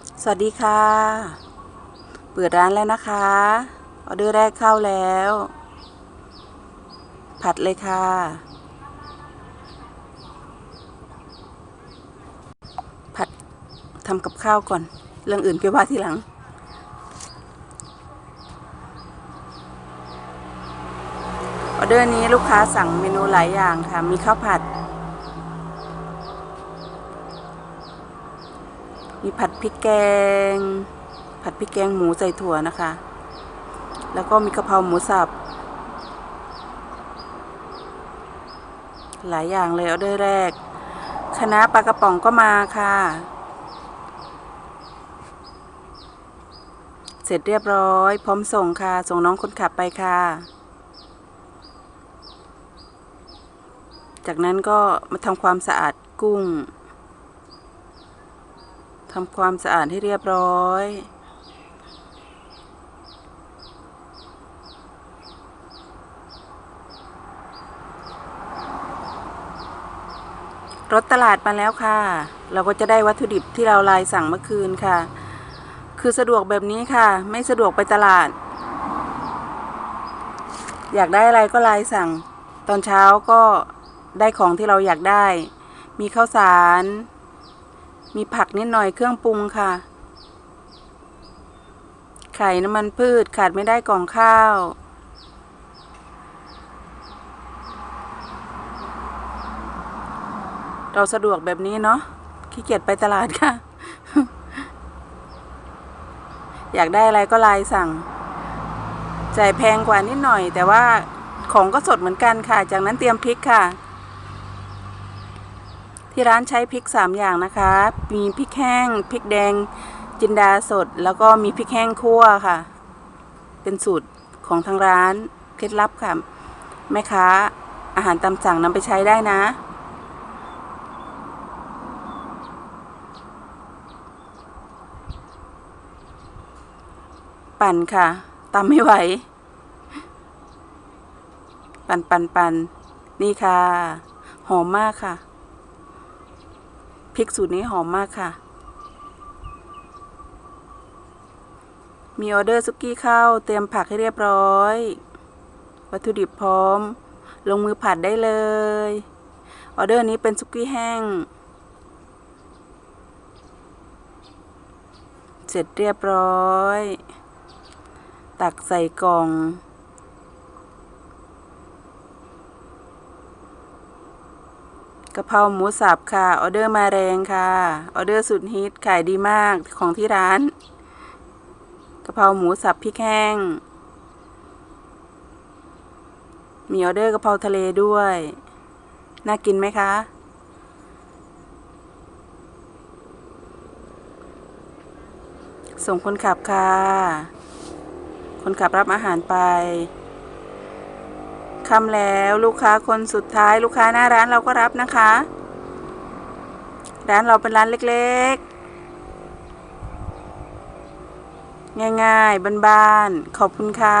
สวัสดีค่ะ เปิดร้านแล้วนะคะ ออเดอร์แรกเข้าแล้ว ผัดเลยค่ะ ผัดทำกับข้าวก่อน เรื่องอื่นไปว่าทีหลังออเดอร์นี้ลูกค้าสั่งเมนูหลายอย่างค่ะ มีข้าวผัด มีผัดพริกแกง ผัดพริกแกงหมูใส่ถั่วนะคะ แล้วก็มีกะเพราหมูสับ หลายอย่างเลยออเดอร์แรกคณะปลากระป๋องก็มาค่ะ เสร็จเรียบร้อย พร้อมส่งค่ะ ส่งน้องคนขับไปค่ะ จากนั้นก็มาทำความสะอาดกุ้ง ทำความสะอาดให้เรียบร้อย รถตลาดมาแล้วค่ะ เราก็จะได้วัตถุดิบที่เราลายสั่งเมื่อคืนค่ะ คือสะดวกแบบนี้ค่ะ ไม่สะดวกไปตลาด อยากได้อะไรก็ลายสั่ง ตอนเช้าก็ได้ของที่เราอยากได้ มีข้าวสาร มีผักนิดหน่อยเครื่องปรุงค่ะ ไข่น้ำมันพืชขาดไม่ได้กล่องข้าว เราสะดวกแบบนี้เนาะขี้เกียจไปตลาดค่ะ อยากได้อะไรก็ไลน์สั่ง จ่ายแพงกว่านิดหน่อย แต่ว่าของก็สดเหมือนกันค่ะ จากนั้นเตรียมพริกค่ะ ที่ร้านใช้พริกสามอย่างนะคะ มีพริกแห้ง พริกแดง จินดาสด แล้วก็มีพริกแห้งคั่วค่ะ เป็นสูตรของทางร้าน เคล็ดลับค่ะ แม่ค้าอาหารตามสั่งนำไปใช้ได้นะ ปั่นค่ะตำไม่ไหว ปั่นปั่นปั่นนี่ค่ะ หอมมากค่ะ พริกสูตรนี้หอมมากค่ะ มีออเดอร์ซุกี้ข้าวเตรียมผักให้เรียบร้อย วัตถุดิบพร้อม ลงมือผัดได้เลย ออเดอร์นี้เป็นซุกี้แห้ง เสร็จเรียบร้อย ตักใส่กล่อง กะเพราหมูสับค่ะ ออเดอร์มาแรงค่ะ ออเดอร์สุดฮิตขายดีมากของที่ร้าน กะเพราหมูสับพริกแห้ง มีออเดอร์กะเพราทะเลด้วย น่ากินไหมคะ ส่งคนขับค่ะ คนขับรับอาหารไป ค่ำแล้วลูกค้าคนสุดท้ายลูกค้าหน้าร้านเราก็รับนะคะ ร้านเราเป็นร้านเล็กๆ ง่ายๆบ้านๆขอบคุณค่ะ